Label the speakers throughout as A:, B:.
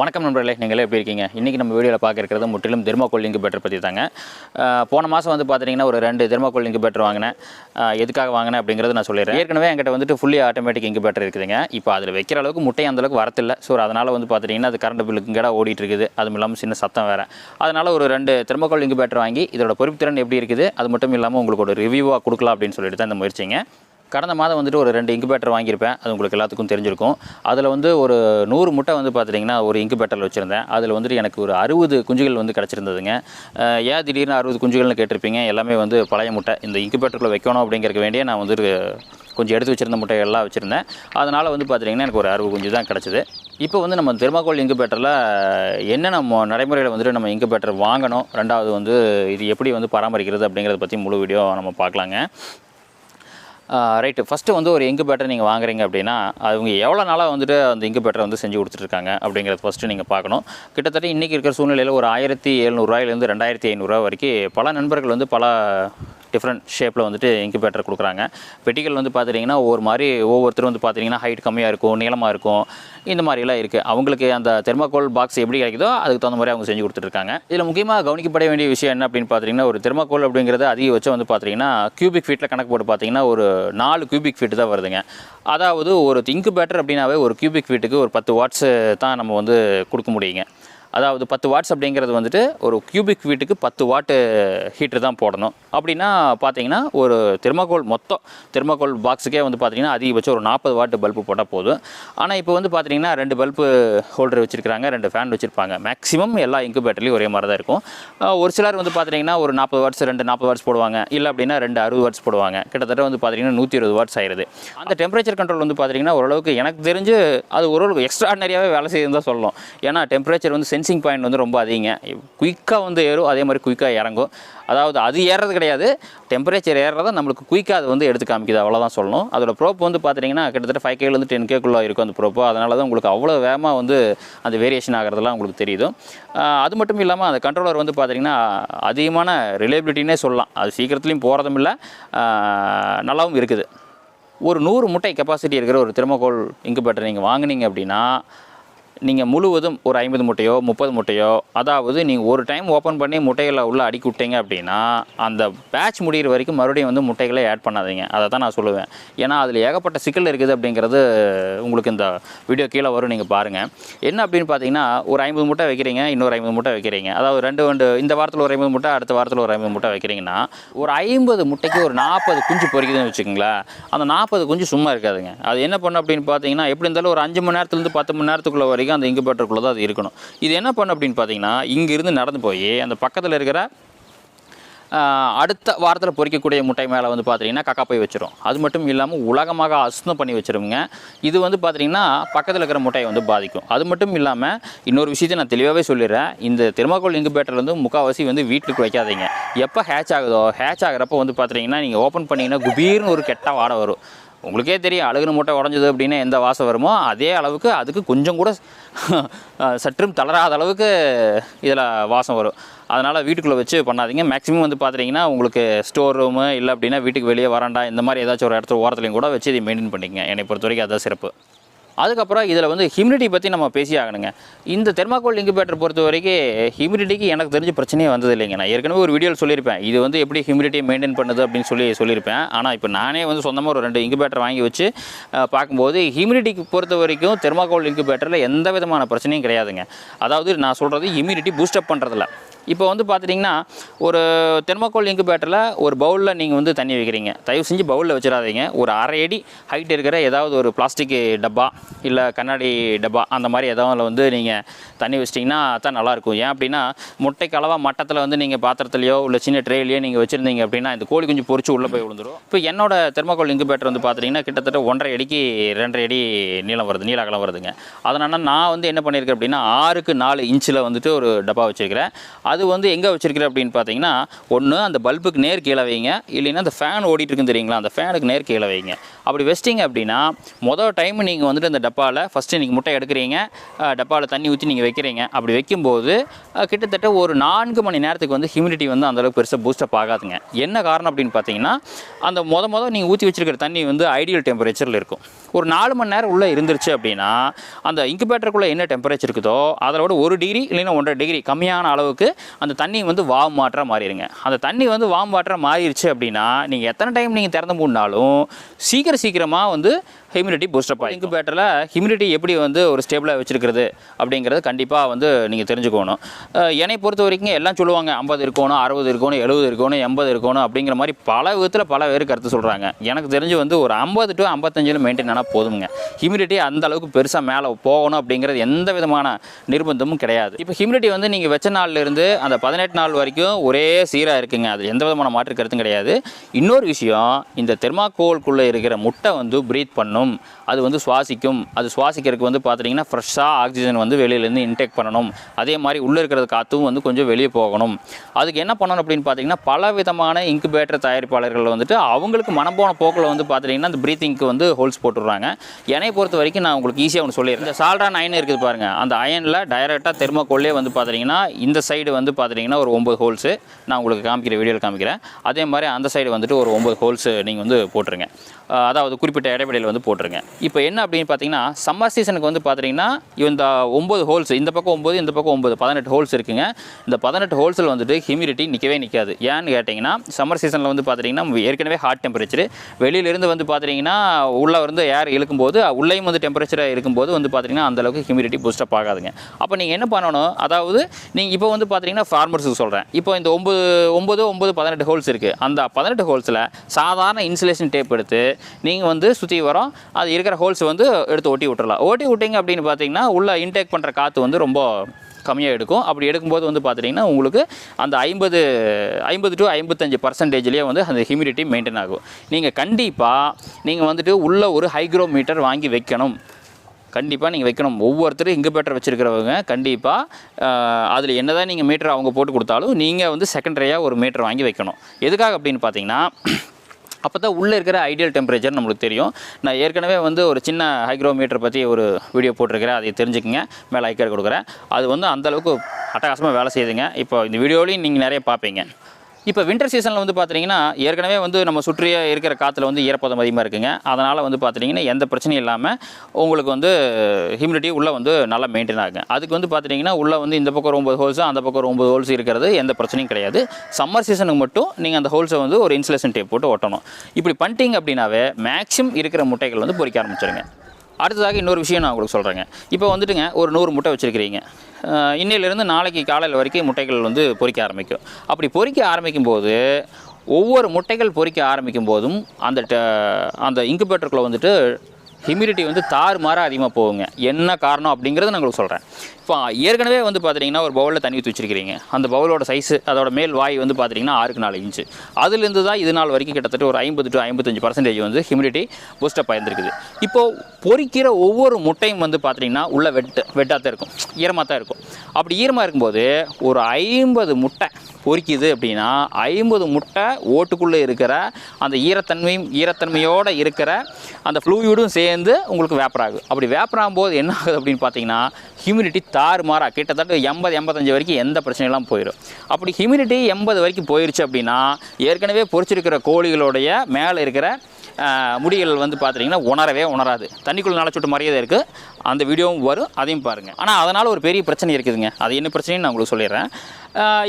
A: வணக்கம் நண்பர்களே நீங்களே எப்படி இருக்கீங்க? இன்றைக்கி நம்ம வீடியோவில் பார்க்க இருக்கிறது முற்றிலும் தெர்மாக்கோல் இன்குபேட்டர் பற்றி தாங்க. போன மாதம் வந்து பார்த்தீங்கன்னா ஒரு ரெண்டு தெர்மாக்கோல் இன்குபேட்டர் வாங்கினேன். எதுக்காக வாங்கினேன் அப்படிங்கிறத நான் சொல்லிடுறேன். ஏற்கனவே என்கிட்ட வந்துட்டு ஃபுல்லி ஆட்டோமேட்டிக் இன்குபேட்டர் இருக்குதுங்க. இப்போ அதில் வைக்கிற அளவுக்கு முட்டை அந்த அளவுக்கு வரத்தில்லை. ஸோ அதனால் வந்து பார்த்தீங்கன்னா அது கரண்ட் பில்லுக்கு இங்கடா ஓடிட்டு இருக்குது. அதுவும் இல்லாமல் சின்ன சத்தம் வேறு. அதனால் ஒரு ரெண்டு தெர்மாக்கோல் இன்குபேட்டர் வாங்கி இதோட பொறுப்புத்திறன் எப்படி இருக்குது? அது மட்டும் இல்லாமல் உங்களுக்கு ஒரு ரிவ்யூவாக கொடுக்கலாம் அப்படின்னு சொல்லிட்டு தான் இந்த முயற்சிங்க. கடந்த மாதம் வந்துட்டு ஒரு ரெண்டு இன்குபேட்டர் வாங்கியிருப்பேன். அது உங்களுக்கு எல்லாத்துக்கும் தெரிஞ்சிருக்கும். அதில் வந்து ஒரு நூறு முட்டை வந்து பார்த்துட்டிங்கன்னா ஒரு இன்குபேட்டரில் வச்சுருந்தேன். அதில் வந்துட்டு எனக்கு ஒரு அறுபது குஞ்சுகள் வந்து கிடச்சிருந்ததுங்க. ஏன் திடீர்னு அறுபது குஞ்சுகள்னு கேட்டிருப்பீங்க? எல்லாமே வந்து பழைய முட்டை. இந்த இன்குபேட்டருக்குள்ளே வைக்கணும் அப்படிங்கிறதுக்கு வேண்டிய நான் வந்து கொஞ்சம் எடுத்து வச்சிருந்த முட்டைகள்லாம் வச்சுருந்தேன். அதனால் வந்து பார்த்திங்கன்னா எனக்கு ஒரு அறுபது குஞ்சு தான் கிடச்சிது. இப்போ வந்து நம்ம திருமாக்கோள் இங்குபேட்டரில் என்னென்ன நடைமுறையில் வந்துட்டு நம்ம இங்குபேட்டர் வாங்கணும்? ரெண்டாவது வந்து இது எப்படி வந்து பராமரிக்கிறது அப்படிங்கிறத பற்றி முழு வீடியோ நம்ம பார்க்கலாங்க. ரைட்டு ஃபஸ்ட்டு வந்து ஒரு இங்கு பேட்டர் நீங்கள் வாங்குறீங்க அப்படின்னா அவங்க எவ்வளோ நாளாக வந்துட்டு அந்த இங்கு இன்குபேட்டரை வந்து செஞ்சு கொடுத்துட்ருக்காங்க அப்படிங்கிறத ஃபஸ்ட்டு நீங்கள் பார்க்கணும். கிட்டத்தட்ட இன்றைக்கி இருக்கிற சூழ்நிலையில் ஒரு ஆயிரத்தி எழுநூறுவாயிலேருந்து ரெண்டாயிரத்தி ஐநூறுரூவா வரைக்கும் பல நண்பர்கள் வந்து பல டிஃப்ரெண்ட் ஷேப்பில் வந்துட்டு இன்குபேட்டர் கொடுக்குறாங்க. பெட்டிகள் வந்து பார்த்துட்டிங்கன்னா ஒவ்வொரு மாதிரி ஒவ்வொருத்தரும் வந்து பார்த்தீங்கன்னா ஹைட் கம்மியாக இருக்கும் நீளமாக இருக்கும் இந்த மாதிரிலாம் இருக்குது அவங்களுக்கு அந்த தெர்மாக்கோல் பாக்ஸ் எப்படி கிடைக்குதோ அதுக்கு தகுந்த மாதிரி அவங்க செஞ்சு கொடுத்துட்ருக்காங்க. இதில் முக்கியமாக கவனிக்கப்பட வேண்டிய விஷயம் என்ன அப்படின்னு பார்த்தீங்கன்னா ஒரு தெர்மாக்கோல் அப்படிங்கிறது அதிகபட்சம் வந்து பார்த்தீங்கன்னா கியூபிக் ஃபீட்டில் கணக்கு போட்டு பார்த்தீங்கன்னா ஒரு நாலு கியூபிக் ஃபீட் தான் வருதுங்க. அதாவது ஒரு இன்குபேட்டர் அப்படின்னாவே ஒரு கியூபிக் ஃபீட்டுக்கு ஒரு பத்து வாட்ஸு தான் நம்ம வந்து கொடுக்க முடியுங்க. அதாவது பத்து வாட்ஸ் அப்படிங்கிறது வந்துட்டு ஒரு கியூபிக் வீட்டுக்கு பத்து வாட்டு ஹீட்டர் தான் போடணும். அப்படின்னா பார்த்தீங்கன்னா ஒரு தெர்மாக்கோல் மொத்தம் தெர்மாக்கோல் பாக்ஸுக்கே வந்து பார்த்தீங்கன்னா அதிகபட்சம் ஒரு நாற்பது வாட்டு பல்பு போட்டால் போதும். ஆனால் இப்போ வந்து பார்த்தீங்கன்னா ரெண்டு பல்பு ஹோல்டர் வச்சுருக்காங்க ரெண்டு ஃபேன் வச்சுருப்பாங்க. மேக்ஸிமம் எல்லா இன்குபேட்டர்லையும் ஒரே மாதிரி தான் இருக்கும் ஒரு சிலர் வந்து பார்த்தீங்கன்னா ஒரு நாற்பது வாட்ஸ் ரெண்டு நாற்பது வாட்ஸ் போடுவாங்க. இல்லை அப்படின்னா ரெண்டு அறுபது வாட்ஸ் போடுவாங்க. கிட்டத்தட்ட வந்து பார்த்தீங்கன்னா நூற்றி இருபது வாட்ஸ் ஆயிடுது அந்த டெம்பரேச்சர் கண்ட்ரோல் வந்து பார்த்தீங்கன்னா ஓரளவுக்கு எனக்கு தெரிஞ்சு அது ஓரளவுக்கு எக்ஸ்ட்ராடனரியாகவே வேலை செய்யுதுன்னு தான் சொல்லணும். ஏன்னா டெம்பரேச்சர் வந்து சென்சிங் பாயிண்ட் வந்து ரொம்ப அதிகங்க. குயிக்காக வந்து ஏறும் அதே மாதிரி குயிக்காக இறங்கும். அதாவது அது ஏறுறது கிடையாது. டெம்பரேச்சர் ஏறுறத நம்மளுக்கு குயிக்காக அது வந்து எடுத்து காமிக்குது. அவ்வளோதான் சொல்லணும். அதோட ப்ரோப் வந்து பார்த்தீங்கன்னா கிட்டத்தட்ட ஃபைவ் கேலேருந்து டென் கேக்குள்ளே இருக்கும் அந்த ப்ரோப்போ அதனால தான் உங்களுக்கு அவ்வளோ வேகமாக வந்து அந்த வேரியேஷன் ஆகிறதெல்லாம் உங்களுக்கு தெரியுது. அது மட்டும் இல்லாமல் அந்த கண்ட்ரோலர் வந்து பார்த்தீங்கன்னா அதிகமான ரிலேபிலிட்டினே சொல்லலாம். அது சீக்கிரத்துலேயும் போகிறதும் இல்லை. நல்லாவும் இருக்குது. ஒரு நூறு முட்டை கெப்பாசிட்டி இருக்கிற ஒரு தெர்மோகோல் இன்குபேட்டர் நீங்கள் வாங்குனீங்க அப்படின்னா நீங்கள் முழுவதும் ஒரு ஐம்பது முட்டையோ முப்பது முட்டையோ அதாவது நீங்கள் ஒரு டைம் ஓப்பன் பண்ணி முட்டைகளை உள்ளே அடுக்கி விட்டீங்க அப்படின்னா அந்த பேட்ச் முடிகிற வரைக்கும் மறுபடியும் வந்து முட்டைகளை ஆட் பண்ணாதீங்க. அதை தான் நான் சொல்லுவேன். ஏன்னா அதில் ஏகப்பட்ட சிக்கல் இருக்குது அப்படிங்கிறது உங்களுக்கு இந்த வீடியோ கீழே வரும். நீங்கள் பாருங்கள் என்ன அப்படின்னு பார்த்தீங்கன்னா ஒரு ஐம்பது முட்டை வைக்கிறீங்க இன்னொரு ஐம்பது முட்டை வைக்கிறீங்க. அதாவது ரெண்டு ரெண்டு இந்த வாரத்தில் ஒரு ஐம்பது முட்டை அடுத்த வாரத்தில் ஒரு ஐம்பது முட்டை வைக்கிறீங்கன்னா ஒரு ஐம்பது முட்டைக்கு ஒரு நாற்பது குஞ்சு பொறிக்குதுன்னு வச்சுக்கோங்களேன். அந்த நாற்பது குஞ்சு சும்மா இருக்காதுங்க. அது என்ன பண்ணும் அப்படின்னு பார்த்தீங்கன்னா எப்படி இருந்தாலும் ஒரு அஞ்சு மணி நேரத்துலேருந்து பத்து மணி நேரத்துக்குள்ளே வரைக்கும் அந்த இன்குபேட்டருக்குள்ளே தான் அது இருக்கணும். இது என்ன பண்ணும் அப்படின்னு பார்த்தீங்கன்னா இங்கேருந்து நடந்து போய் அந்த பக்கத்தில் இருக்கிற அடுத்த வாரத்தில் பொறிக்கக்கூடிய முட்டை மேலே வந்து பார்த்தீங்கன்னா கக்கா போய் வச்சிரும். அது மட்டும் இல்லாமல் உலகமாக அசுத்தம் பண்ணி வச்சிருங்க இது வந்து பார்த்தீங்கன்னா பக்கத்தில் இருக்கிற முட்டையை வந்து பாதிக்கும். அது மட்டும் இல்லாமல் இன்னொரு விஷயத்தை நான் தெளிவாகவே சொல்லிடுறேன். இந்த தெர்மாக்கோல் இன்குபேட்டர் வந்து முக்கால்வாசி வந்து வீட்டுக்கு வைக்காதீங்க. எப்போ ஹேட்ச் ஆகுதோ ஹேட்ச் ஆகிறப்போ வந்து பார்த்தீங்கன்னா நீங்கள் ஓப்பன் பண்ணிங்கன்னா குபீர்னு ஒரு கெட்ட வாடை வரும். உங்களுக்கே தெரியும் அழுகுன மூட்டை உடஞ்சது அப்படின்னா எந்த வாசம் வருமோ அதே அளவுக்கு அதுக்கு கொஞ்சம் கூட சற்றும் தளராத அளவுக்கு இதில் வாசம் வரும். அதனால் வீட்டுக்குள்ளே வச்சு பண்ணாதீங்க. மேக்ஸிமம் வந்து பார்த்துட்டிங்கன்னா உங்களுக்கு ஸ்டோர் ரூமு இல்லை அப்படின்னா வீட்டுக்கு வெளியே வராண்டா இந்த மாதிரி ஏதாச்சும் ஒரு இடத்துல ஓரத்துலையும் கூட வச்சு இதை மெயின்டைன் பண்ணிக்கங்க. என்னை பொறுத்த வரைக்கும் அதுதான் சிறப்பு. அதுக்கப்புறம் இதில் வந்து ஹியூமிடிட்டி பற்றி நம்ம பேசி ஆகணுங்க இந்த தெர்மாக்கோல் இன்குபேட்டர் பொறுத்த வரைக்கும் ஹியூமிடிட்டிக்கு எனக்கு தெரிஞ்ச பிரச்சனையே வந்தது இல்லைங்க. நான் ஏற்கனவே ஒரு வீடியோவில் சொல்லியிருப்பேன். இது வந்து எப்படி ஹியூமிடிட்டியை மெயின்டைன் பண்ணுது அப்படின்னு சொல்லி சொல்லியிருப்பேன். ஆனால் இப்போ நானே வந்து சொந்தமாக ஒரு ரெண்டு இன்குபேட்டர் வாங்கி வச்சு பார்க்கும்போது ஹியூமிடிட்டிக்கு பொறுத்த வரைக்கும் தெர்மாக்கோல் இன்குபேட்டரில் எந்த விதமான பிரச்சனையும் கிடையாதுங்க. அதாவது நான் சொல்கிறது ஹியூமிடிட்டி பூஸ்டப் பண்ணுறதில்ல இப்போ வந்து பார்த்துட்டிங்கன்னா ஒரு தெர்மாக்கோல் இன்குபேட்டரில் ஒரு பவுலில் நீங்கள் வந்து தண்ணி வைக்கிறீங்க. தயவு செஞ்சு பவுலில் வச்சிடாதீங்க. ஒரு அரை அடி ஹைட் இருக்கிற ஏதாவது ஒரு பிளாஸ்டிக் டப்பா இல்லை கண்ணாடி டப்பா அந்த மாதிரி ஏதாவது வந்து நீங்கள் தண்ணி வச்சிட்டிங்கன்னா தான் நல்லாயிருக்கும். ஏன் அப்படின்னா முட்டைக்கு அளவாக மட்டத்தில் வந்து நீங்கள் பாத்திரத்துலையோ இல்லை சின்ன ட்ரேலையோ நீங்கள் வச்சுருந்தீங்க அப்படின்னா இந்த கோழி குஞ்சு பொறிச்சு உள்ளே போய் விழுந்துரும். இப்போ என்னோட தெர்மோகோல் இன்குபேட்டர் வந்து பார்த்துட்டிங்கன்னா கிட்டத்தட்ட ஒன்றரை அடிக்கு ரெண்டரை அடி நீளம் வருது நீள அகலம் வருதுங்க. அதனால் நான் வந்து என்ன பண்ணியிருக்கேன் அப்படின்னா ஆறுக்கு நாலு இன்ச்சில் வந்துட்டு ஒரு டப்பா வச்சுருக்கிறேன். அது அது வந்து எங்கே வச்சிருக்கிறேன் அப்படின்னு பார்த்தீங்கன்னா ஒன்று அந்த பல்புக்கு நேர் கீழே வைங்க. இல்லைன்னா அந்த ஃபேன் ஓடிட்டு தெரியுங்களா? அந்த ஃபேனுக்கு நேர் கீழே வைங்க. அப்படி வச்சிட்டிங்க அப்படின்னா மொதல் டைம் நீங்கள் வந்துட்டு அந்த டப்பாவில் ஃபஸ்ட்டு நீங்கள் முட்டை எடுக்கிறீங்க. டப்பாவில் தண்ணி ஊற்றி நீங்கள் வைக்கிறீங்க. அப்படி வைக்கும்போது கிட்டத்தட்ட ஒரு நான்கு மணி நேரத்துக்கு வந்து ஹியூமிடிட்டி வந்து அந்தளவுக்கு பெருசாக பூஸ்டப் ஆகாதுங்க. என்ன காரணம் அப்படின்னு பார்த்தீங்கன்னா அந்த மொதல் மொதல் நீங்கள் ஊற்றி வச்சிருக்கிற தண்ணி வந்து ஐடியல் டெம்பரேச்சரில் இருக்கும். ஒரு நாலு மணி நேரம் உள்ளே இருந்துருச்சு அப்படின்னா அந்த இன்குபேட்டருக்குள்ளே என்ன டெம்பரேச்சர் இருக்குதோ அதோட ஒரு டிகிரி இல்லைன்னா ஒன்றரை டிகிரி கம்மியான அளவுக்கு அந்த தண்ணி வந்து வாம் வாட்டராக மாறிடுங்க. அந்த தண்ணி வந்து வாம் வாட்டராக மாறிடுச்சு அப்படின்னா நீங்கள் எத்தனை டைம் நீங்கள் திறந்து மூடினாலும் சீக்கிரம் சீக்கிரமாக வந்து ஹியூமிடிட்டி பூஸ்டப் ஆகும் இன்குபேட்டரில் ஹியூமிடிட்டி எப்படி வந்து ஒரு ஸ்டேபிளாக வச்சிருக்கிறது அப்படிங்கிறது கண்டிப்பாக வந்து நீங்கள் தெரிஞ்சுக்கணும். என்னை பொறுத்த வரைக்கும் எல்லாம் சொல்லுவாங்க ஐம்பது இருக்கணும் அறுபது இருக்கணும் எழுபது இருக்கணும் எண்பது இருக்கணும் அப்படிங்கிற மாதிரி பல விதத்தில் பல பேர் கருத்து சொல்கிறாங்க எனக்கு தெரிஞ்சு வந்து ஒரு ஐம்பது டு ஐம்பத்தஞ்சில் மெயின்டைன் ஆனால் போதுங்க ஹியூமிடிட்டி அந்த அளவுக்கு பெருசாக மேலே போகணும் அப்படிங்கிறது எந்த விதமான நிர்பந்தமும் கிடையாது. இப்போ ஹியூமிடிட்டி வந்து நீங்கள் வச்ச நாள்ல இருந்து அந்த பதினெட்டு நாள் வரைக்கும் ஒரே சீராக இருக்குங்க. அது எந்த விதமான மாற்று கருத்தும் கிடையாது. இன்னொரு விஷயம் இந்த தெர்மாக்கோல்குள்ளே இருக்கிற முட்டை வந்து ப்ரீத் பண்ணும். அது வந்து சுவாசிக்கும். அது சுவாசிக்கிறதுக்கு வந்து பார்த்தீங்கன்னா ஃப்ரெஷ்ஷாக ஆக்சிஜன் வந்து வெளியிலேருந்து இன்டேக் பண்ணணும். அதே மாதிரி உள்ளே இருக்கிறது காற்றும் வந்து கொஞ்சம் வெளியே போகணும். அதுக்கு என்ன பண்ணணும் அப்படின்னு பார்த்தீங்கன்னா பல விதமான இன்குபேட்டர் தயாரிப்பாளர்கள் வந்துட்டு அவங்களுக்கு மனப்போன போக்கில் வந்து பார்த்தீங்கன்னா அந்த ப்ரீத்திங்க்கு வந்து ஹோல்ஸ் போட்டுடுறாங்க. என்னை பொறுத்த வரைக்கும் நான் உங்களுக்கு ஈஸியாக ஒன்று சொல்லிடுறேன். இந்த சால்ரான் அயன் இருக்குது பாருங்கள் அந்த அயனில் டைரெக்டாக தெர்மோக்கோல்லே வந்து பார்த்தீங்கன்னா இந்த சைடு வந்து பார்த்தீங்கன்னா ஒரு ஒம்பது ஹோல்ஸு நான் உங்களுக்கு காமிக்கிற வீடியோவில் காமிக்கிறேன். அதே மாதிரி அந்த சைடு வந்துட்டு ஒரு ஒம்பது ஹோல்ஸு நீங்கள் வந்து போட்டுருங்க. அதாவது குறிப்பிட்ட இடைவெளியில் வந்து போட்டுருங்க. இப்போ என்ன அப்படின்னு பார்த்தீங்கன்னா சம்மர் சீசனுக்கு வந்து பார்த்தீங்கன்னா இந்த ஒம்பது ஹோல்ஸ் இந்த பக்கம் ஒம்பது இந்த பக்கம் ஒம்பது பதினெட்டு ஹோல்ஸ் இருக்குங்க. இந்த பதினெட்டு ஹோல்ஸில் வந்துட்டு ஹியூமிடிட்டி நிற்கவே நிற்காது ஏன்னு கேட்டிங்கன்னா சம்மர் சீசனில் வந்து பார்த்தீங்கன்னா ஏற்கனவே ஹாட் டெம்பரேச்சர் வெளியிலிருந்து வந்து பார்த்தீங்கன்னா உள்ளே வந்து ஏர் இழுக்கும்போது உள்ளேயும் வந்து டெம்பரேச்சராக இருக்கும்போது வந்து பார்த்திங்கன்னா அந்தளவுக்கு ஹியூமிடிட்டி பூஸ்டப் ஆகாதுங்க அப்போ நீங்கள் என்ன பண்ணணும்? அதாவது நீங்கள் இப்போ வந்து பார்த்தீங்கன்னா ஃபார்மர்ஸுக்கு சொல்கிறேன் இப்போ இந்த ஒம்பது ஒம்பது ஒம்பது பதினெட்டு ஹோல்ஸ் இருக்குது அந்த பதினெட்டு ஹோல்ஸில் சாதாரண இன்சுலேஷன் டேப் எடுத்து நீங்கள் வந்து சுற்றி வரோம் அது இருக்கிற ஹோல்ஸ் வந்து எடுத்து ஒட்டி விட்டுறலாம். ஓட்டி விட்டிங்க அப்படின்னு பார்த்தீங்கன்னா உள்ள இன்டேக் பண்ணுற காற்று வந்து ரொம்ப கம்மியாக எடுக்கும். அப்படி எடுக்கும்போது வந்து பார்த்துட்டிங்கன்னா உங்களுக்கு அந்த ஐம்பது ஐம்பது டு ஐம்பத்தஞ்சு பர்சன்டேஜ்லேயே வந்து அந்த ஹியூமிடிட்டி மெயின்டைன் ஆகும். நீங்கள் கண்டிப்பாக நீங்கள் வந்துட்டு உள்ளே ஒரு ஹைக்ரோமீட்டர் வாங்கி வைக்கணும். கண்டிப்பாக நீங்கள் வைக்கணும். ஒவ்வொருத்தரும் இன்குபேட்டர் வச்சுருக்கிறவங்க கண்டிப்பாக அதில் என்ன தான் நீங்கள் மீட்டர் அவங்க போட்டு கொடுத்தாலும் நீங்கள் வந்து செகண்டரியாக ஒரு மீட்டர் வாங்கி வைக்கணும். எதுக்காக அப்படின்னு பார்த்தீங்கன்னா அப்போ தான் உள்ளே இருக்கிற ஐடியல் டெம்பரேச்சர் நம்மளுக்கு தெரியும். நான் ஏற்கனவே வந்து ஒரு சின்ன ஹைக்ரோமீட்டர் பற்றி ஒரு வீடியோ போட்டிருக்கிறேன். அதை தெரிஞ்சுக்கங்க. மேலே ஐக்கர் கொடுக்குறேன். அது வந்து அந்தளவுக்கு அட்டகாசமாக வேலை செய்யுதுங்க. இப்போ இந்த வீடியோலையும் நீங்கள் நிறைய பார்ப்பீங்க. இப்போ வின்டர் சீசனில் வந்து பார்த்தீங்கன்னா ஏற்கனவே வந்து நம்ம சுற்றிய இருக்கிற காற்றுல வந்து ஈரப்பதம் அதிகமாக இருக்குங்க. அதனால் வந்து பார்த்தீங்கன்னா எந்த பிரச்சனையும் இல்லாமல் உங்களுக்கு வந்து ஹியூமிடிட்டி உள்ளே வந்து நல்லா மெயின்டைன் ஆகும் அதுக்கு வந்து பார்த்தீங்கன்னா உள்ளே வந்து இந்த பக்கம் ஒம்பது ஹோல்ஸும் அந்த பக்கம் ஒம்பது ஹோல்ஸ் இருக்கிறது எந்த பிரச்சனையும் கிடையாது. சம்மர் சீசனுக்கு மட்டும் நீங்கள் அந்த ஹோல்ஸை வந்து ஒரு இன்சுலேஷன் டேப் போட்டு ஒட்டணும். இப்படி பண்ணிட்டீங்க அப்படின்னாவே மேக்ஸிமம் இருக்கிற முட்டைகள் வந்து பொறிக்க ஆரம்பிச்சிருங்க. அடுத்ததாக இன்னொரு விஷயம் நான் உங்களுக்கு சொல்கிறேங்க இப்போ வந்துட்டுங்க ஒரு நூறு முட்டை வச்சுருக்கிறீங்க. இன்னையிலேருந்து நாளைக்கு காலையில் வரைக்கும் முட்டைகள் வந்து பொறிக்க ஆரம்பிக்கும். அப்படி பொறிக்க ஆரம்பிக்கும் போது ஒவ்வொரு முட்டைகள் பொறிக்க ஆரம்பிக்கும் போதும் அந்த ட- அந்த இன்குபேட்டருக்குள்ளே வந்துட்டு ஹியூமிடிட்டி வந்து தார் மாற அதிகமாக போகுங்க. என்ன காரணம் அப்படிங்கிறத நான் உங்களுக்கு சொல்கிறேன் இப்போ ஏற்கனவே வந்து பார்த்தீங்கன்னா ஒரு பவுலில் தண்ணி ஊற்றி வச்சிருக்கிறீங்க. அந்த பவுலோட சைஸு அதோட மேல் வாய் வந்து பார்த்தீங்கன்னா ஆறுக்கு நாலு இன்ச்சு அதுலேருந்து தான் இது நாள் வரைக்கும் கிட்டத்தட்ட ஒரு ஐம்பது டு ஐம்பத்தஞ்சு பர்சன்டேஜ் வந்து ஹியூமிடிட்டி பூஸ்டப் ஆயிருந்துருக்குது. இப்போது பொறிக்கிற ஒவ்வொரு முட்டையும் வந்து பார்த்தீங்கன்னா உள்ள வெட்டு வெட்டாக தான் இருக்கும். ஈரமாக தான் இருக்கும். அப்படி ஈரமாக இருக்கும்போது ஒரு ஐம்பது முட்டை பொறிக்குது அப்படின்னா ஐம்பது முட்டை ஓட்டுக்குள்ளே இருக்கிற அந்த ஈரத்தன்மையும் ஈரத்தன்மையோடு இருக்கிற அந்த ஃப்ளூயிடும் சேர்ந்து உங்களுக்கு வேப்பர் ஆகுது. அப்படி வேப்பராகும் போது என்ன ஆகுது அப்படின்னு பார்த்தீங்கன்னா ஹியூமிடிட்டி தாறுமாறா கிட்டத்தட்ட எண்பது எண்பத்தஞ்சு வரைக்கும் எந்த பிரச்சனையெல்லாம் போயிடும். அப்படி ஹியூமிடிட்டி எண்பது வரைக்கும் போயிடுச்சு அப்படின்னா ஏற்கனவே பொறிச்சிருக்கிற கோழிகளுடைய மேலே இருக்கிற முடிகள் வந்து பார்த்தீங்கன்னா உணரவே உணராது. தண்ணிக்குள்ளே நலச்சுட்டு மாதிரியே இருக்குது அந்த வீடியோவும் வரும் அதையும் பாருங்கள் ஆனால் அதனால் ஒரு பெரிய பிரச்சனை இருக்குதுங்க. அது என்ன பிரச்சனைன்னு நான் உங்களுக்கு சொல்லிடுறேன்.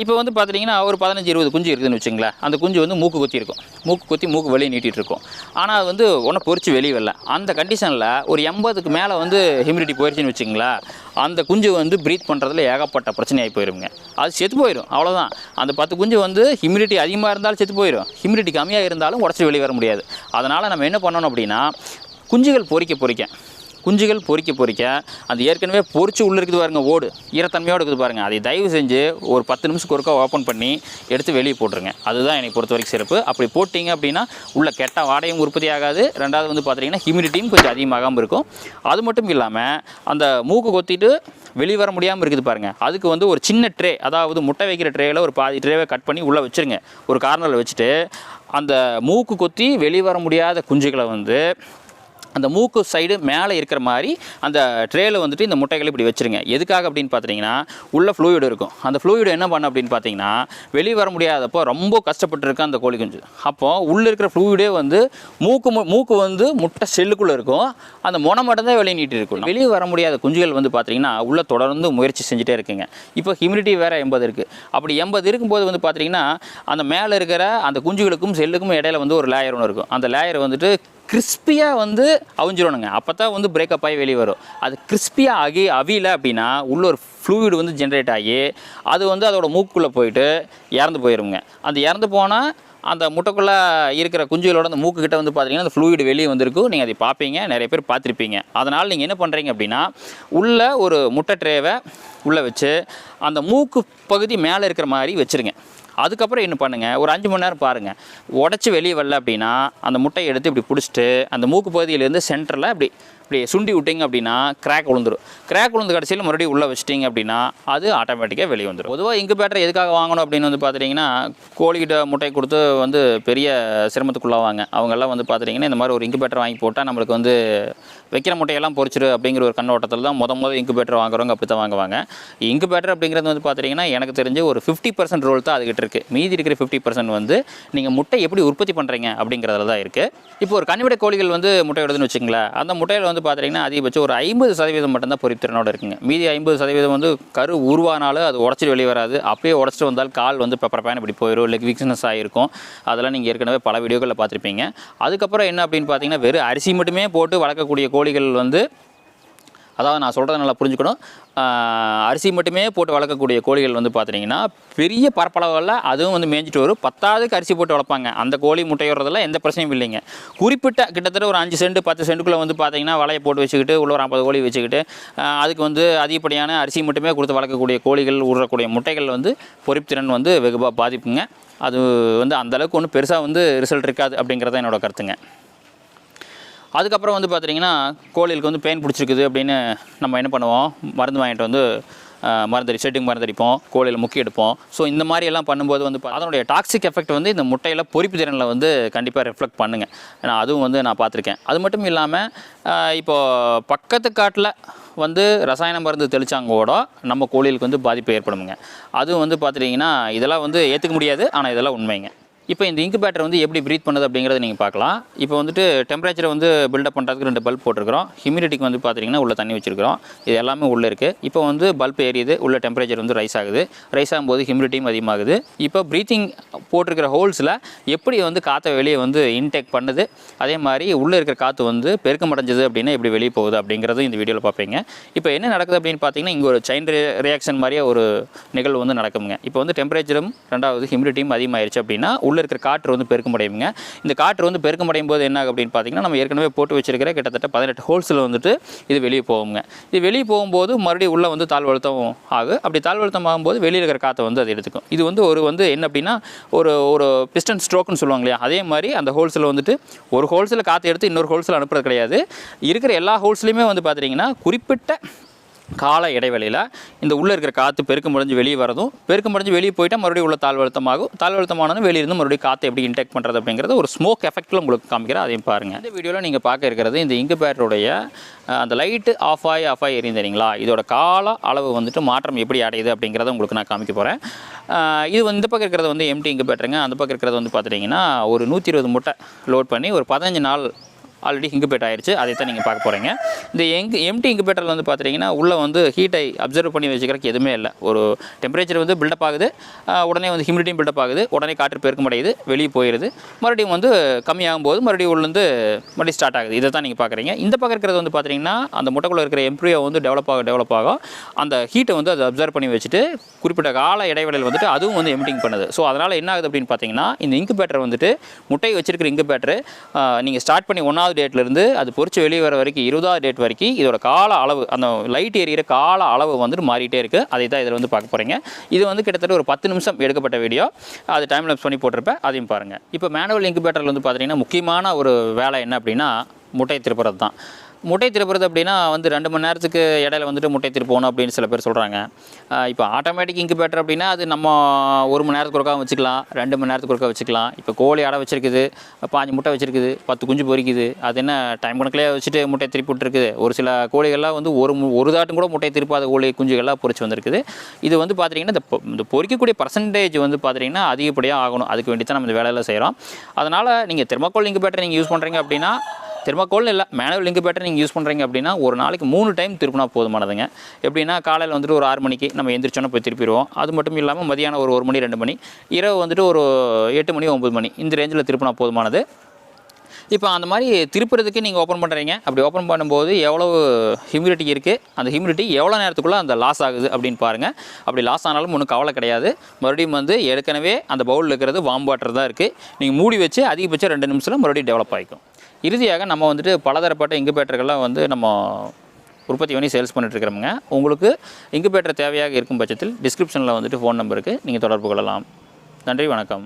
A: இப்போ வந்து பார்த்தீங்கன்னா ஒரு பதினஞ்சு இருபது குஞ்சு இருக்குதுன்னு வச்சுங்களேன் அந்த குஞ்சு வந்து மூக்கு கொத்தி இருக்கும். மூக்கு கொத்தி மூக்கு வெளியே நீட்டிகிட்டு இருக்கும். ஆனால் அது வந்து ஒன்றை பொறிச்சு வெளியே வரல. அந்த கண்டிஷனில் ஒரு எண்பதுக்கு மேலே வந்து ஹியூமிடிட்டி போயிடுச்சுன்னு வச்சுங்களேன் அந்த குஞ்சு வந்து ப்ரீத் பண்ணுறதுல ஏகப்பட்ட பிரச்சனையாகி போயிருங்க அது செத்து போயிடும் அவ்வளோதான் அந்த பத்து குஞ்சு வந்து ஹியூமிடிட்டி அதிகமாக இருந்தாலும் செத்து போயிடும் ஹியூமிடிட்டி கம்மியாக இருந்தாலும் உடச்சி வெளியே வர முடியாது. அதனால் நம்ம என்ன பண்ணணும் அப்படின்னா குஞ்சுகள் பொறிக்க பொறிக்க குஞ்சுகள் பொறிக்க பொறிக்க அது ஏற்கனவே பொறிச்சு உள்ளே இருக்குது பாருங்க ஓடு. ஈரத்தன்மையோடு இருக்குது பாருங்கள் அதை தயவு செஞ்சு ஒரு பத்து நிமிஷத்துக்கு ஒருக்கா ஓப்பன் பண்ணி எடுத்து வெளியே போட்டுருங்க. அதுதான் என்னை பொறுத்த வரைக்கும் சிறப்பு. அப்படி போட்டிங்க அப்படின்னா உள்ள கெட்ட வாடையும் உற்பத்தி ஆகாது. ரெண்டாவது வந்து பார்த்தீங்கன்னா ஹியூமிடிட்டியும் கொஞ்சம் அதிகமாகாமல் இருக்கும். அது மட்டும் இல்லாமல் அந்த மூக்கு கொத்திட்டு வெளியே வர முடியாமல் இருக்குது பாருங்கள் அதுக்கு வந்து ஒரு சின்ன ட்ரே அதாவது முட்டை வைக்கிற ட்ரேயில் ஒரு பாதி ட்ரேவை கட் பண்ணி உள்ளே வச்சுருங்க. ஒரு கார்னரில் வச்சுட்டு அந்த மூக்கு கொத்தி வெளியே வர முடியாத குஞ்சுகளை வந்து அந்த மூக்கு சைடு மேலே இருக்கிற மாதிரி அந்த ட்ரேயில் வந்துட்டு இந்த முட்டைகளை இப்படி வச்சுருங்க. எதுக்காக அப்படின்னு பார்த்தீங்கன்னா உள்ளே ஃப்ளூயிடு இருக்கும். அந்த ஃப்ளூயிடு என்ன பண்ண அப்படின்னு பார்த்தீங்கன்னா வெளியே வர முடியாதப்போ ரொம்ப கஷ்டப்பட்டுருக்கு அந்த கோழி குஞ்சு. அப்போ உள்ளே இருக்கிற ஃப்ளூயிடே வந்து மூக்கு மு- மூக்கு வந்து முட்டை செல்லுக்குள்ளே இருக்கும். அந்த முனை மட்டும் தான் வெளியே நீட்டி இருக்கும். வெளியே வர முடியாத குஞ்சுகள் வந்து பார்த்தீங்கன்னா உள்ளே தொடர்ந்து முயற்சி செஞ்சுட்டே இருக்குங்க. இப்போ ஹியூமிடிட்டி வேறு எண்பது இருக்குது அப்படி எண்பது இருக்கும்போது வந்து பார்த்தீங்கன்னா அந்த மேலே இருக்கிற அந்த குஞ்சுகளுக்கும் செல்லுக்கும் இடையில வந்து ஒரு லேயர் ஒன்று இருக்கும். அந்த லேயர் வந்துட்டு கிறிஸ்பியாக வந்து அவிஞ்சிடணுங்க அப்போ தான் வந்து பிரேக்கப் ஆகி வெளியே வரும். அது கிறிஸ்பியாக ஆகி அவியல அப்படின்னா உள்ள ஒரு ஃப்ளூயிடு வந்து ஜென்ரேட் ஆகி அது வந்து அதோட மூக்குள்ளே போயிட்டு இறந்து போயிருங்க. அந்த இறந்து போனால் அந்த முட்டைக்குள்ளே இருக்கிற குஞ்சுகளோட அந்த மூக்குக்கிட்ட வந்து பார்த்தீங்கன்னா அந்த ஃப்ளூயிடு வெளியே வந்திருக்கும். நீங்கள் அதை பார்ப்பீங்க நிறைய பேர் பார்த்துருப்பீங்க அதனால் நீங்கள் என்ன பண்ணுறீங்க அப்படின்னா உள்ளே ஒரு முட்டை ட்ரேவை உள்ளே வச்சு அந்த மூக்கு பகுதி மேலே இருக்கிற மாதிரி வச்சுருங்க. அதுக்கப்புறம் என்ன பண்ணுங்கள் ஒரு அஞ்சு மணி நேரம் பாருங்கள் உடச்சி வெளியே வரல அப்படின்னா அந்த முட்டையை எடுத்து இப்படி பிடிச்சிட்டு அந்த மூக்கு பகுதியிலேருந்து சென்டரில் அப்படி இப்படி சுண்டி விட்டிங்க அப்படின்னா கிராக் விழுந்துரும் கிராக் விழுந்து கடைசியில் மறுபடியும் உள்ளே வச்சிட்டிங்க அப்படின்னா அது ஆட்டோமேட்டிக்காக வெளியே வந்துடும் பொதுவாக இன்குபேட்டர் எதுக்காக வாங்கணும் அப்படின்னு வந்து பார்த்துட்டிங்கன்னா கோழிக்கிட்ட முட்டை கொடுத்து வந்து பெரிய சிரமத்துக்குள்ளாவாங்க. அவங்கெல்லாம் வந்து பார்த்துட்டிங்கன்னா இந்த மாதிரி ஒரு இன்குபேட்டர் வாங்கி போட்டால் நம்மளுக்கு வந்து வைக்கிற முட்டையெல்லாம் பொறிச்சிரு அப்படிங்கிற ஒரு கண்ணோட்டத்தில் தான் முத முத இன்குபேட்டர் வாங்குறவங்க அப்படி தான் வாங்குவாங்க. இன்குபேட்டர் அப்படிங்கிறது வந்து பார்த்துட்டிங்கன்னா எனக்கு தெரிஞ்சு ஒரு ஃபிஃப்டி பர்சன்ட் ரோல் தான் அதுக்கிட்ட இருக்குது மீதி இருக்கிற ஃபிஃப்டி பர்சன்ட் வந்து நீங்கள் முட்டை எப்படி உற்பத்தி பண்ணுறீங்க அப்படிங்கிறதுல தான் இருக்குது இப்போ ஒரு கனிவிடை கோழிகள் வந்து முட்டை விடுதுன்னு வச்சுங்களேன் அந்த முட்டையில் வந்து பார்த்தீங்கன்னா அதிகபட்சம் ஒரு ஐம்பது சதவீதம் மட்டும்தான் பொறித்திறனோடு இருக்குங்க. மீதி ஐம்பது சதவீதம் வந்து கரு உருவானாலும் அது உடச்சிட்டு வெளியே வராது. அப்படியே உடச்சிட்டு வந்தால் கால் வந்து பெப்பர் பேன் இப்படி போயிடும் இல்லை வீக்னஸ் ஆகிருக்கும் அதெல்லாம் நீங்கள் ஏற்கனவே பல வீடியோக்களில் பார்த்துருப்பீங்க. அதுக்கப்புறம் என்ன அப்படின்னு பார்த்தீங்கன்னா வெறும் அரிசி மட்டுமே போட்டு வளர்க்கக்கூடிய கோழிகள் வந்து அதாவது நான் சொல்கிறத நல்லா புரிஞ்சுக்கணும். அரிசி மட்டுமே போட்டு வளர்க்கக்கூடிய கோழிகள் வந்து பார்த்துட்டிங்கன்னா பெரிய பரப்பளவில் அதுவும் வந்து மேய்ஞ்சிட்டு வரும். பத்தாவதுக்கு அரிசி போட்டு வளர்ப்பாங்க. அந்த கோழி முட்டையோறதெல்லாம் எந்த பிரச்சனையும் இல்லைங்க. குறிப்பிட்ட கிட்டத்தட்ட ஒரு அஞ்சு சென்ட் பத்து சென்ட்டுக்குள்ளே வந்து பார்த்திங்கன்னா வலையை போட்டு வச்சுக்கிட்டு உள்ள ஒரு ஐம்பது கோழி வச்சுக்கிட்டு அதுக்கு வந்து அதிகப்படியான அரிசி மட்டுமே கொடுத்து வளர்க்கக்கூடிய கோழிகள் விடுறக்கூடிய முட்டைகள் வந்து பொறிப்புத்திறன் வந்து வெகுவாக பாதிப்புங்க. அது வந்து அந்தளவுக்கு ஒன்றும் பெருசாக வந்து ரிசல்ட் இருக்காது அப்படிங்கிறது தான் என்னோட கருத்துங்க. அதுக்கப்புறம் வந்து பார்த்தீங்கன்னா கோழிகளுக்கு வந்து பெயின் பிடிச்சிருக்குது அப்படின்னு நம்ம என்ன பண்ணுவோம்? மருந்து வாங்கிட்டு வந்து மருந்தடி செட்டிங் மருந்தடிப்போம் கோழியில் முக்கி எடுப்போம். ஸோ இந்த மாதிரி எல்லாம் பண்ணும்போது வந்து அதனுடைய டாக்ஸிக் எஃபெக்ட் வந்து இந்த முட்டையில் பொறிப்பு திறனில் வந்து கண்டிப்பாக ரிஃப்ளெக்ட் பண்ணுங்க. ஏன்னா அதுவும் வந்து நான் பார்த்துருக்கேன். அது மட்டும் இல்லாமல் இப்போது பக்கத்து காட்டில் வந்து ரசாயன மருந்து தெளித்தாங்க கூட நம்ம கோழிகளுக்கு வந்து பாதிப்பு ஏற்படுமுங்க. அதுவும் வந்து பார்த்துட்டிங்கன்னா இதெல்லாம் வந்து ஏற்றுக்க முடியாது. ஆனால் இதெல்லாம் உண்மைங்க. இப்போ இந்த இன்குபேட்டர் வந்து எப்படி ப்ரீத் பண்ணுது அப்படிங்கிறத நீங்கள் பார்க்கலாம். இப்போ வந்துட்டு டெம்பரேச்சரை வந்து பில்டப் பண்ணுறதுக்கு ரெண்டு பல்ப் போட்டிருக்கிறோம். ஹியூமிடிட்டிக்கு வந்து பார்த்தீங்கன்னா உள்ள தண்ணி வச்சிருக்கிறோம். இது எல்லாமே உள்ளே இருக்குது இப்போ வந்து பல்ப் ஏறியுது உள்ள டெம்பரேச்சர் வந்து ரைஸ் ஆகுது. ரைஸ் ஆகும்போது ஹியூமிடிட்டியும் அதிகமாகுது. இப்போ ப்ரீத்திங் போட்டிருக்கிற ஹோல்ஸில் எப்படி வந்து காற்றை வெளியே வந்து இன்டேக் பண்ணுது? அதே மாதிரி உள்ளே இருக்கிற காற்று வந்து பெருக்கமடைஞ்சது அப்படின்னா எப்படி வெளியே போகுது அப்படிங்கிறது இந்த வீடியோவில் பார்ப்பீங்க. இப்போ என்ன நடக்குது அப்படின்னு பார்த்தீங்கன்னா இங்கே ஒரு செயின் ரியாக்ஷன் மாதிரியே ஒரு நிகழ்வு வந்து நடக்குங்க இப்போ வந்து டெம்பரேச்சரும் ரெண்டாவது ஹியூமிடிட்டியும் அதிகமாயிருச்சு அப்படின்னா உள்ளே இருக்கிற காற்று வந்து பெருக்கமடையுங்க இந்த காற்று வந்து பெருக்கமடையும் போது என்ன அப்படின்னு பார்த்தீங்கன்னா நம்ம ஏற்கனவே போட்டு வச்சிருக்கிற கிட்டத்தட்ட பதினெட்டு ஹோல்ஸில் வந்துட்டு இது வெளியே போகுங்க. இது வெளியே போகும்போது மறுபடியும் உள்ளே வந்து தாழ்வழுத்தம் ஆகும் அப்படி தாழ்வழுத்தம் ஆகும்போது வெளியில் இருக்கிற காற்றை வந்து அது எடுத்துக்கும். இது வந்து ஒரு வந்து என்ன அப்படின்னா ஒரு ஒரு பிஸ்டன் ஸ்ட்ரோக்குன்னு சொல்லுவாங்க இல்லையா? அதே மாதிரி அந்த ஹோல்ஸில் வந்துட்டு ஒரு ஹோல்ஸில் காற்று எடுத்து இன்னொரு ஹோல்ஸில் அனுப்புறது கிடையாது. இருக்கிற எல்லா ஹோல்ஸ்லையுமே வந்து பார்த்தீங்கன்னா குறிப்பிட்ட கால இடைவெளியில் இந்த உள்ளே இருக்கிற காற்று பெருக்கம் முடிஞ்சு வெளியே வரதும் பெருக்கம் முடிஞ்சு வெளியே போயிட்டால் மறுபடியும் உள்ள தாழ்வழுத்தமாகும் தாழ்வழுத்தமானது வெளியிருந்து மறுபடியும் காற்று எப்படி இன்டெக்ட் பண்ணுறது அப்படிங்கிறது ஒரு ஸ்மோக் எஃபெக்ட்டில் உங்களுக்கு காமிக்கிறேன் அதையும் பாருங்கள் இந்த வீடியோவில் நீங்கள் பார்க்க இருக்கிறது இந்த இங்குபேட்டருடைய அந்த லைட்டு ஆஃப் ஆகி ஆஃப் ஆகி எரியும் தெரியுங்களா? இதோட கால அளவு வந்துட்டு மாற்றம் எப்படி அடையுது அப்படிங்கிறத உங்களுக்கு நான் காமிக்க போகிறேன் இது வந்து இந்த பக்கம் இருக்கிறது வந்து எம்டி இங்குபேட்டருங்க. அந்த பக்கம் இருக்கிறது வந்து பார்த்துட்டிங்கன்னா ஒரு நூற்றி இருபது முட்டை லோட் பண்ணி ஒரு பதினஞ்சு நாள் ஆல்ரெடி இங்குபேட் ஆயிடுச்சு அதை தான் நீங்கள் பார்க்க போகிறீங்க இந்த எங் எம்டி இங்குபேட்டரில் வந்து பார்த்தீங்கன்னா உள்ளே வந்து ஹீட்டை அப்சர்வ் பண்ணி வச்சுக்கிறதுக்கு எதுவுமே இல்லை. ஒரு டெம்பரேச்சர் வந்து பில்டப் ஆகுது. உடனே வந்து ஹியூமிடிட்டியும் பில்டப் ஆகுது. உடனே காற்று பெருக்க முடியுது வெளியே போயிடுது மறுபடியும் வந்து கம்மியாகும் போது மறுபடியும் உள்ளேருந்து மறுபடியும் ஸ்டார்ட் ஆகுது. இதை தான் நீங்கள் பார்க்குறீங்க இந்த பக்கம் இருக்கிறது வந்து பார்த்தீங்கன்னா அந்த முட்டைக்குள்ளே இருக்கிற எம்ப்ரியோ வந்து டெவலப் ஆக டெவலப் ஆகும். அந்த ஹீட்டை வந்து அதை அப்சர்வ் பண்ணி வச்சுட்டு குறிப்பிட்ட கால இடைவெளியில் வந்துட்டு அதுவும் வந்து எம்டிங் பண்ணுது. ஸோ அதனால் என்ன ஆகுது அப்படின்னு பார்த்தீங்கன்னா இந்த இங்குபேட்டர் வந்துட்டு முட்டை வச்சிருக்கிற இன்குபேட்டர் நீங்கள் ஸ்டார்ட் பண்ணி ஒன்றாவது டேட்லேருந்து அது பொறிச்சு வெளியே வர வரைக்கும் இருபதாவது டேட் வரைக்கும் இதோட கால அளவு அந்த லைட் எரியிற கால அளவு வந்துட்டு மாறிட்டே இருக்குது அதை தான் இதில் வந்து பார்க்க போகிறீங்க இது வந்து கிட்டத்தட்ட ஒரு பத்து நிமிஷம் எடுக்கப்பட்ட வீடியோ அது டைம் லேப்ஸ் பண்ணி போட்டிருப்பேன். அதையும் பாருங்கள் இப்போ மேனுவல் இன்குபேட்டரில் வந்து பார்த்தீங்கன்னா முக்கியமான ஒரு வேலை என்ன அப்படின்னா முட்டை திருப்புறது தான் முட்டை திருப்புறது அப்படின்னா வந்து ரெண்டு மணி நேரத்துக்கு இடையில வந்துட்டு முட்டை திருப்பணும் அப்படின்னு சில பேர் சொல்கிறாங்க இப்போ ஆட்டோமேட்டிக் இன்குபேட்டர் அப்படின்னா அது நம்ம ஒரு மணி நேரத்துக்கு ஒருக்கா வச்சுக்கலாம் ரெண்டு மணி நேரத்துக்கு ஒருக்கா வச்சுக்கலாம். இப்போ கோழி அடை வச்சிருக்குது பாஞ்சு முட்டை வச்சிருக்குது பத்து குஞ்சு பொறிக்குது. அது என்ன டைம் கணக்கிலே வச்சுட்டு முட்டை திருப்பி விட்டுருக்குது ஒரு சில கோழிகள்லாம் வந்து ஒரு மு- ஒரு தாட்டும் கூட முட்டை திருப்பாத கோழி குஞ்சுகள்லாம் பொறிச்சு வந்திருக்குது. இது வந்து பார்த்தீங்கன்னா இந்த பொறிக்கக்கூடிய இந்த பர்சன்டேஜ் வந்து பார்த்தீங்கன்னா அதிகப்படியாக ஆகணும். அதுக்கு வேண்டி தான் நம்ம இந்த வேலையில் செய்கிறோம் அதனால் நீங்கள் தெர்மாக்கோல் இன்குபேட்டர் நீங்கள் யூஸ் பண்ணுறீங்க அப்படின்னா தெர்மாக்கோல் இல்லை. மேனுவல் இன்குபேட்டர் நீங்கள் யூஸ் பண்ணுறீங்க அப்படின்னா ஒரு நாளைக்கு மூணு டைம் திருப்பினா போதுமானதுங்க. எப்படின்னா காலையில் வந்துட்டு ஒரு ஆறு மணிக்கு நம்ம எந்திரிச்சோன்னா போய் திருப்பிடுவோம். அது மட்டும் இல்லாமல் மதியானம் ஒரு ஒரு மணி ரெண்டு மணி இரவு வந்துட்டு ஒரு எட்டு மணி ஒம்பது மணி இந்த ரேஞ்சில் திருப்பினா போதுமானது. இப்போ அந்த மாதிரி திருப்புறதுக்கு நீங்கள் ஓப்பன் பண்ணுறீங்க அப்படி ஓப்பன் பண்ணும்போது எவ்வளோ ஹியூமிடிட்டி இருக்குது அந்த ஹியூமிடிட்டி எவ்வளோ நேரத்துக்குள்ளே அந்த லாஸ் ஆகுது அப்படின்னு பாருங்கள் அப்படி லாஸ் ஆனாலும் ஒன்றும் கவலை கிடையாது. மறுபடியும் வந்து ஏற்கனவே அந்த பவுலில் இருக்கிறது வாம் வாட்டர் தான் இருக்குது நீங்கள் மூடி வச்சு அதிகபட்சம் ரெண்டு நிமிஷத்தில் மறுபடியும் டெவலப் ஆகிக்கும் இறுதியாக நம்ம வந்துட்டு பலதரப்பட்ட இங்குபேட்டர்கள்லாம் வந்து நம்ம உற்பத்தி பண்ணி சேல்ஸ் பண்ணிட்டு உங்களுக்கு இங்குபேட்டர் தேவையாக இருக்கும் பட்சத்தில் டிஸ்கிரிப்ஷனில் வந்துட்டு ஃபோன் நம்பருக்கு நீங்கள் தொடர்பு கொள்ளலாம். நன்றி வணக்கம்.